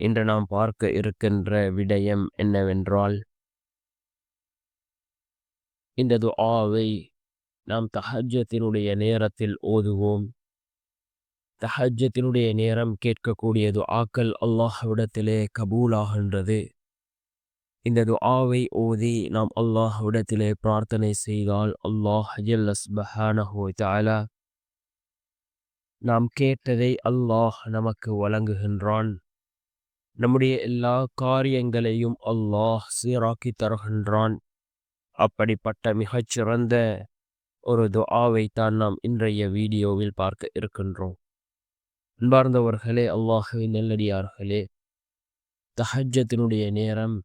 இன்று நாம் பார்க்க இருக்கின்ற விடயம் என்னவென்றால் இந்த துஆவை நாம் தஹஜத்தினுடைய நேரத்தில் ஓதுவோம். தஹஜத்தினுடைய நேரம் கேட்கக்கூடிய துஆக்கள் அல்லாஹ்விடத்திலே கபூலாகின்றது. இந்த துஆவை ஓதி நாம் அல்லாஹ்விடத்திலே பிரார்த்தனை செய்தால் அல்லாஹ் ஜல்லஸ்பஹானஹு நாம் கேட்டதை அல்லாஹ் நமக்கு வழங்குகின்றான். நம்முடைய எல்லா காரியங்களையும் அல்லாஹ் சீராக்கி தருகின்றான். அப்படிப்பட்ட மிகச்சிறந்த ஒரு துஆவை தான் நாம் இன்றைய வீடியோவில் பார்க்க இருக்கின்றோம். அன்பார்ந்தவர்களே அல்லாஹுவின் நெல்லடியார்களே தஹஜத்தினுடைய நேரம்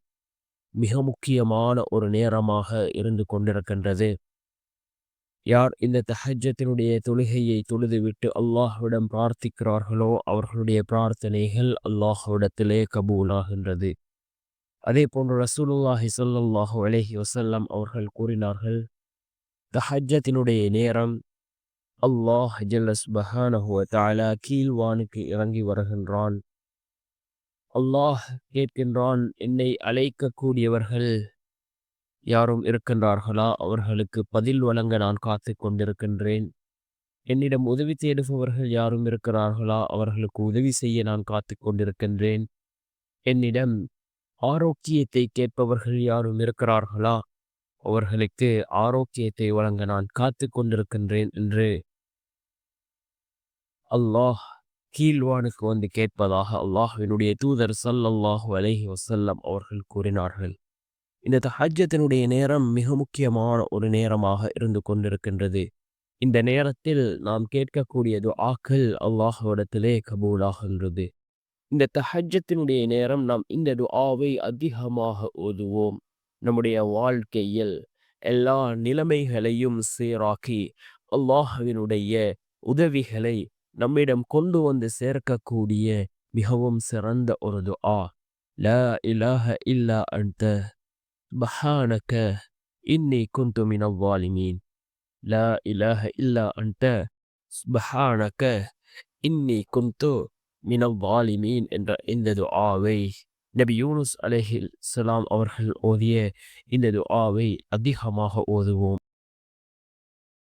மிக முக்கியமான ஒரு நேரமாக இருந்து கொண்டிருக்கின்றது. யார் இந்த தஹஜத்தினுடைய தொழுகையை தொழுதுவிட்டு அல்லாஹ்விடம் பிரார்த்திக்கிறார்களோ அவர்களுடைய பிரார்த்தனைகள் அல்லாஹ்விடத்திலே கபூலாகின்றது. அதே போன்று ரசூலுல்லாஹி சொல்லல்லாஹு அலஹி வசல்லம் அவர்கள் கூறினார்கள் தஹஜத்தினுடைய நேரம் அல்லாஹ் ஜல்லஸ் பஹானஹுவ தாலா கீழ்வானுக்கு இறங்கி வருகின்றான். அல்லாஹ் கேட்கின்றான் என்னை அழைக்கக்கூடியவர்கள் யாரும் இருக்கின்றார்களா? அவர்களுக்கு பதில் வழங்க நான் காத்து கொண்டிருக்கின்றேன். என்னிடம் உதவி தேடுபவர்கள் யாரும் இருக்கிறார்களா? அவர்களுக்கு உதவி செய்ய நான் காத்து கொண்டிருக்கின்றேன். என்னிடம் ஆரோக்கியத்தை கேட்பவர்கள் யாரும் இருக்கிறார்களா? அவர்களுக்கு ஆரோக்கியத்தை வழங்க நான் காத்து கொண்டிருக்கின்றேன் என்று அல்லாஹ் கீழ்வானுக்கு வந்து கேட்பதாக அல்லாஹினுடைய தூதர் சல்லல்லாஹு அலஹி வசல்லம் அவர்கள் கூறினார்கள். இந்த தஹஜத்தினுடைய நேரம் மிக முக்கியமான ஒரு நேரமாக இருந்து கொண்டிருக்கின்றது. இந்த நேரத்தில் நாம் கேட்கக்கூடியது ஆக்கள் அல்லாஹுவிடத்திலே கபூலாகின்றது இந்த தஹஜத்தினுடைய நேரம் நாம் இந்த துஆவை அதிகமாக ஓதுவோம். நம்முடைய வாழ்க்கையில் எல்லா நிலைமைகளையும் சீராக்கி அல்லாஹவினுடைய உதவிகளை நம்மிடம் கொண்டு வந்து சேர்க்கக்கூடிய மிகவும் சிறந்த ஒரு துஆ. ல இலாஹ இல்லா அன்த. سبحانك إني كنت من الظالمين لا إله إلا أنت سبحانك إني كنت من الظالمين என்ற இந்த துஆவை நபி யூனுஸ் அலைஹில் சலாம் அவர்கள் ஓதிய இந்த துஆவை அதிகமாக ஓதுவோம்